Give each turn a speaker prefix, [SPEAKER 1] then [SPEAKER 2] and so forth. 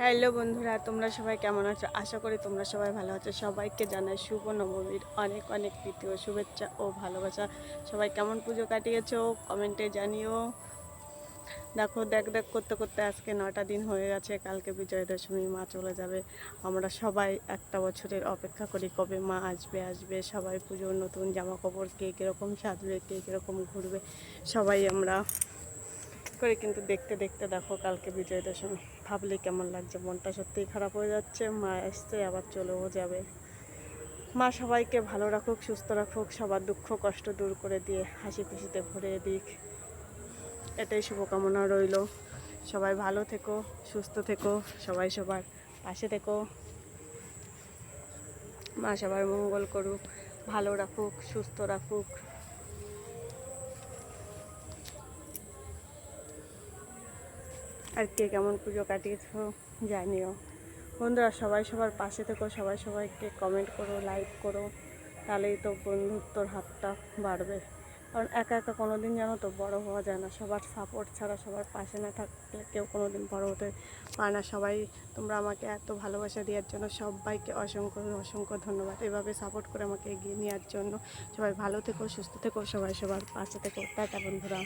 [SPEAKER 1] Hello বন্ধুরা, তোমরা সবাই কেমন আছো? আশা করি তোমরা সবাই ভালো আছো। সবাইকে জানাই শুভ নবমীর অনেক অনেক প্রীতি ও শুভেচ্ছা ও ভালোবাসা। সবাই কেমন পুজো কাটিয়েছো? কমেন্টে জানিও। দেখো, দেখ দেখ, করতে করতে আজকে নটা দিন হয়ে গেছে। কালকে বিজয় দশমী মা চলে যাবে। আমরা সবাই একটা বছরের অপেক্ষা করি, কবে মা আসবে আসবে। সবাই পুজোর নতুন জামা কাপড় কে কীরকম সাজবে, কে কীরকম ঘুরবে, সবাই আমরা করে কিন্তু দেখতে দেখতে দেখো কালকে বিজয় দশমী। ভাবলে কেমন লাগছে? মনটা সত্যিই খারাপ হয়ে যাচ্ছে। মা এসছে, আবার চলেও যাবে। মা সবাইকে ভালো রাখুক, সুস্থ রাখুক, সবার দুঃখ, কষ্ট দূর করে দিয়ে, হাসি খুশিতে ভরে দিক। এটাই শুভকামনা রইল। সবাই ভালো থেকো, সুস্থ থেকো, সবাই সবার পাশে থেকো। মা সবার মঙ্গল করুক, ভালো রাখুক, সুস্থ রাখুক। আর কে কেমন পুজো কাটিয়েছো জানিও। বন্ধুরা, সবাই সবার পাশে থেকো, সবাই সবাইকে কমেন্ট করো লাইক করো, তাহলেই তো বন্ধুত্বর হাতটা বাড়বে। কারণ একা একা কোনো দিন জানো তো বড় হওয়া যায় না, সবার সাপোর্ট ছাড়া সবার পাশে না থাকলে কেউ কোনো দিন বড় হতে পারে না। সবাই, তোমরা আমাকে এত ভালোবাসা দেওয়ার জন্য সবাইকে অসংখ্য অসংখ্য ধন্যবাদ। এভাবে সাপোর্ট করে আমাকে এগিয়ে নেওয়ার জন্য সবাই ভালো থেকো, সুস্থ থেকো, সবাই সবার পাশে থেকো। টাটা বন্ধুরা।